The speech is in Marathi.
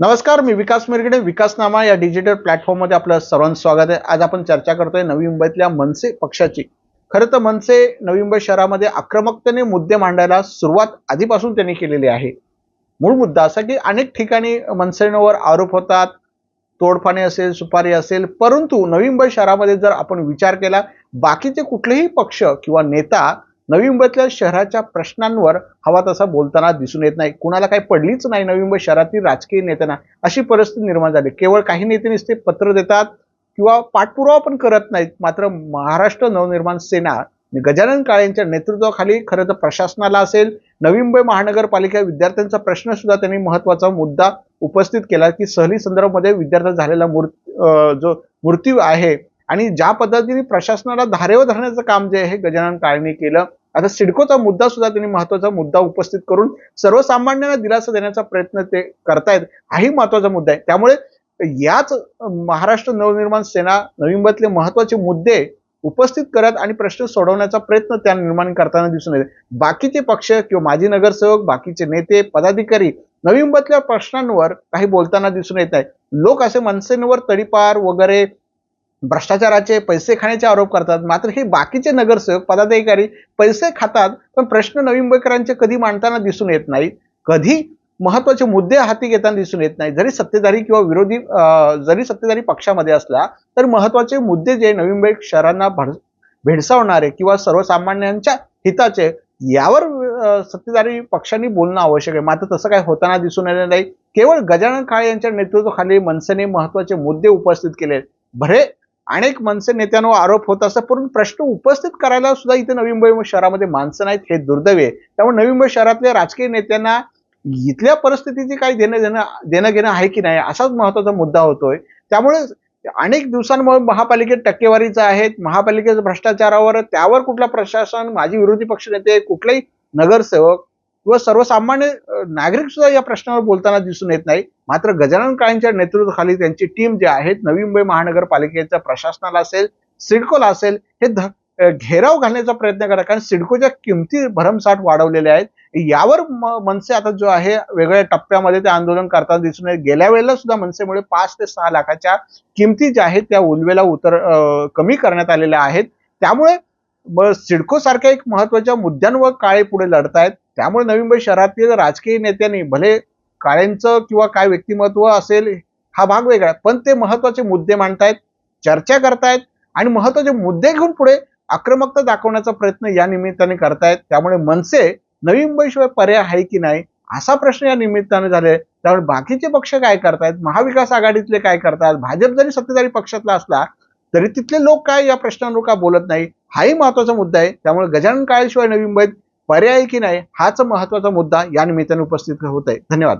नमस्कार मी विकास मिरगडे विकासनामा या डिजिटल प्लॅटफॉर्ममध्ये आपलं सर्वांचं स्वागत आहे. आज आपण चर्चा करतोय नवी मुंबईतल्या मनसे पक्षाची. खरं तर मनसे नवी मुंबई शहरामध्ये आक्रमकतेने मुद्दे मांडायला सुरुवात आधीपासून त्यांनी केलेली आहे. मूळ मुद्दा असा की अनेक ठिकाणी मनसेवर आरोप होतात तोडफाणे असेल सुपारी असेल परंतु नवी मुंबई शहरामध्ये जर आपण विचार केला बाकीचे कुठलेही पक्ष किंवा नेता नवी मुंबईतल्या शहराच्या प्रश्नांवर हवा तसा बोलताना दिसून येत नाही. कुणाला काही पडलीच नाही नवी मुंबई शहरातील राजकीय नेत्यांना. अशी परिस्थिती निर्माण झाली. केवळ काही नेते नुसते पत्र देतात किंवा पाठपुरावा पण करत नाहीत. मात्र महाराष्ट्र नवनिर्माण सेना गजानन काळे यांच्या नेतृत्वाखाली खरं तर प्रशासनाला असेल नवी मुंबई महानगरपालिका विद्यार्थ्यांचा प्रश्न सुद्धा त्यांनी महत्त्वाचा मुद्दा उपस्थित केला की सहली संदर्भामध्ये विद्यार्थ्यांचा झालेला मूर्त जो मृत्यू आहे आणि ज्या पद्धतीने प्रशासनाला धारेवर धरण्याचं काम जे आहे गजानन काळेंनी केलं. आता सिडकोचा मुद्दा सुद्धा त्यांनी महत्त्वाचा मुद्दा उपस्थित करून सर्वसामान्यांना दिलासा देण्याचा प्रयत्न ते करतायत हाही महत्त्वाचा मुद्दा आहे. त्यामुळे याच महाराष्ट्र नवनिर्माण सेना नवी मुंबईतले महत्त्वाचे मुद्दे उपस्थित करत आणि प्रश्न सोडवण्याचा प्रयत्न त्या निर्माण करताना दिसून येते. बाकीचे पक्ष किंवा माजी नगरसेवक बाकीचे नेते पदाधिकारी नवी मुंबईतल्या प्रश्नांवर काही बोलताना दिसून येत आहे लोक असे मनसेंवर तडीपार वगैरे भ्रष्टाचाराचे पैसे खाण्याचे आरोप करतात. मात्र हे बाकीचे नगरसेवक पदाधिकारी पैसे खातात पण प्रश्न नवी मुंबईकरांचे कधी मांडताना दिसून येत नाही कधी? महत्त्वाचे मुद्दे हाती घेताना दिसून येत नाही जरी सत्तेधारी किंवा विरोधी जरी सत्तेधारी पक्षामध्ये असला तर महत्त्वाचे मुद्दे जे नवी मुंबई शहरांना भड भेडसावणारे किंवा सर्वसामान्यांच्या हिताचे यावर सत्तेधारी पक्षांनी बोलणं आवश्यक आहे. मात्र तसं काय होताना दिसून येणार नाही. केवळ गजानन काळे यांच्या नेतृत्वाखाली मनसेने महत्त्वाचे मुद्दे उपस्थित केले. भरे अनेक मनसे नेत्यांवर आरोप होत असतात. परंतु प्रश्न उपस्थित करायला सुद्धा इथे नवी मुंबई शहरामध्ये माणसं नाहीत हे दुर्दैव आहे. त्यामुळे नवी मुंबई शहरातल्या राजकीय नेत्यांना इथल्या परिस्थितीची काही देणं देणं देणं घेणं आहे की नाही असाच महत्त्वाचा मुद्दा होतोय. त्यामुळे अनेक दिवसांमुळे महापालिकेत टक्केवारीचा आहेत महापालिकेच्या भ्रष्टाचारावर त्यावर कुठला प्रशासन माजी विरोधी पक्ष नेते कुठलाही नगरसेवक किंवा सर्वसामान्य नागरिक सुद्धा या प्रश्नावर बोलताना दिसून येत नाही. मात्र गजानन काळेंच्या नेतृत्वाखाली त्यांची टीम जे आहेत नवी मुंबई महानगरपालिकेच्या प्रशासनाला असेल सिडकोला असेल हे ध- घेराव घालण्याचा प्रयत्न करा. कारण सिडकोच्या किमती भरमसाठ वाढवलेल्या आहेत. यावर म- मनसे आता जो आहे वेगवेगळ्या टप्प्यामध्ये ते आंदोलन करताना दिसून येत गेल्या वेळेला सुद्धा मनसेमुळे पाच ते सहा लाखाच्या किमती ज्या आहेत त्या उलवेला उतर कमी करण्यात आलेल्या आहेत. त्यामुळे ब- सिडको सारख्या एक महत्त्वाच्या मुद्द्यांवर काळे पुढे लढतायत. त्यामुळे नवी मुंबई शहरातील राजकीय नेत्यांनी भले काळेंचं किंवा काय व्यक्तिमत्व असेल हा भाग वेगळा. आहे. पण ते महत्त्वाचे मुद्दे मांडतायत चर्चा करतायत आणि महत्त्वाचे मुद्दे घेऊन पुढे आक्रमकता दाखवण्याचा प्रयत्न या निमित्ताने करतायत. त्यामुळे मनसे नवी मुंबईशिवाय पर्याय आहे की नाही असा प्रश्न या निमित्ताने झाले. त्यामुळे बाकीचे पक्ष काय करतायत महाविकास आघाडीतले काय करतात भाजप जरी सत्तेधारी पक्षातला असला तरी तिथले लोक काय या प्रश्नांवर का बोलत नाही हाही महत्त्वाचा मुद्दा आहे. त्यामुळे गजानन काळेशिवाय नवी मुंबईत पर्याय की नाही हाच महत्त्वाचा मुद्दा या निमित्ताने उपस्थित होत आहे धन्यवाद.